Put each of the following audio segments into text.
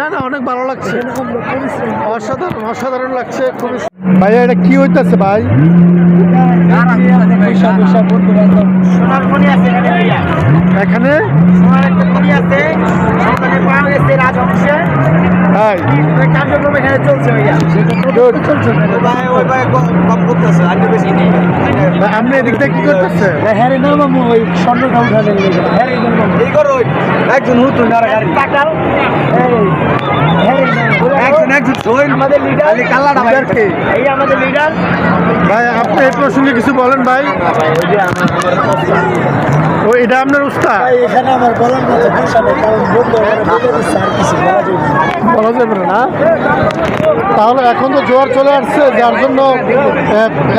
না না অনেক ভালো লাগছে। অসাধারণ অসাধারণ লাগছে খুবই ভাইয়া এটা কি হইতাছে ভাই? এখানে ভাইয়া। এখানে? সোনার একটা মণি আছে। সন্তানে পাওয়া গেছে রাজবংশে। ভাই। ওই কার্যক্রম এখানে চলছে ভাই ওই ভাই কম করতেছে আর বেশি নেই। ভাই, আপনি এদিক থেকে কি করতেছে? একজন হুতু না গাড়ি টাকাল একজন একজন ধোন আমাদের লিডার? এই আমাদের লিডার ভাই আপনি এই প্রসঙ্গে কিছু বলেন ভাই। ও এটা আপনার উস্তাদ? এখানে আমার বলার মতো ভাষা নেই কারণ বন্ধু আর কিছু বলা না? তাহলে এখন তো জোয়ার চলে আসছে যার জন্য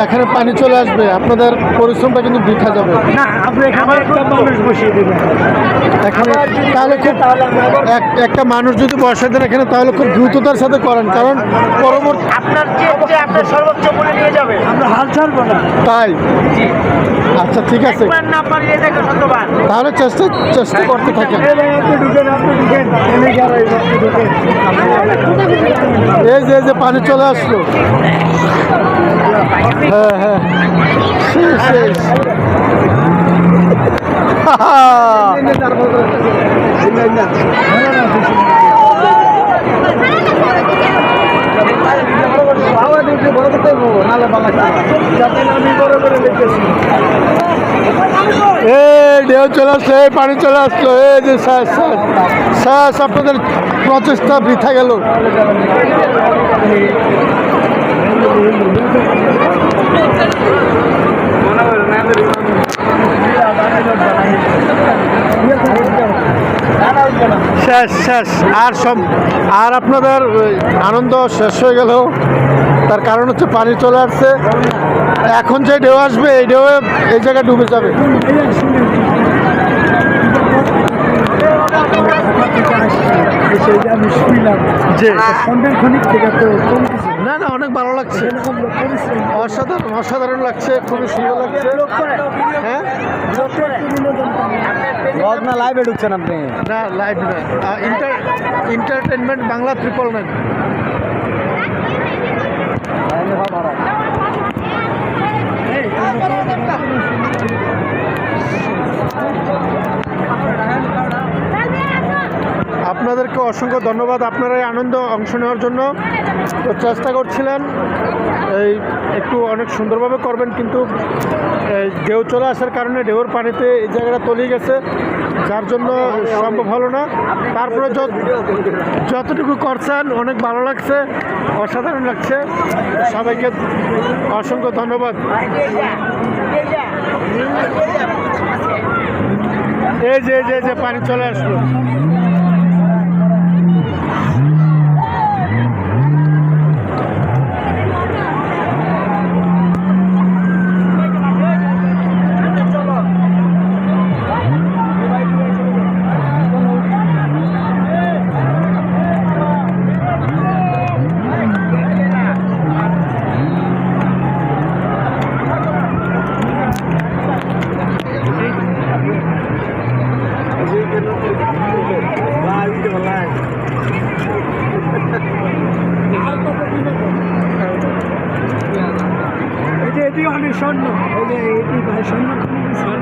এখানে পানি চলে আসবে। আপনাদের পরিশ্রমটা কিন্তু বৃথা যাবে। এখানে তাহলে খুব একটা মানুষ যদি বসে দেন এখানে তাহলে খুব দ্রুততার সাথে করেন। কারণ পরবর্তী আপনার যে যে আপনার সর্বোচ্চ নিয়ে যাবে। আমরা হাল ছাড়বো না। তাই? আচ্ছা ঠিক আছে। তাহলে চেষ্টা চেষ্টা করতে থাকেন। এই যে যে পানি চলে আসলো। হ্যাঁ হ্যাঁ। শেষ শেষ এই, ঢেউ চলে আসলো, এই পানি চলে আসলো, এই যে শেষ শেষ শেষ আপনাদের প্রচেষ্টা বৃথা গেল। শেষ শেষ। আর সব, আর আপনাদের আনন্দ শেষ হয়ে গেল। তার কারণ হচ্ছে পানি চলে আসছে। এখন যে ঢেউ আসবে, এই ঢেউ এই জায়গায় ডুবে যাবে। আমি শুনলাম যে সন্ধ্যের ক্ষণিক থেকে তো না না অনেক ভালো লাগছে। অসাধারণ অসাধারণ লাগছে খুবই সুন্দর লাগছে। হ্যাঁ? ব্লগ না লাইভে ঢুকছেন আপনি। না লাইভ না। Inter entertainment Bangla triple nine অসংখ্য ধন্যবাদ। আপনারা এই আনন্দ অংশ নেওয়ার জন্য তো চেষ্টা করছিলেন। এই একটু অনেক সুন্দরভাবে করবেন, কিন্তু ঢেউ চলে আসার কারণে ঢেউর পানিতে এই জায়গাটা তলিয়ে গেছে। যার জন্য সম্ভব হলো না। তারপরে যত- যতটুকু করছেন, অনেক ভালো লাগছে, অসাধারণ লাগছে। সবাইকে অসংখ্য ধন্যবাদ। এই যে যে যে পানি চলে আসলো। এই যে এটি অনেক স্বর্ণ এই যে এটি ভাই স্বর্ণ স্বর্ণ পাচ্ছি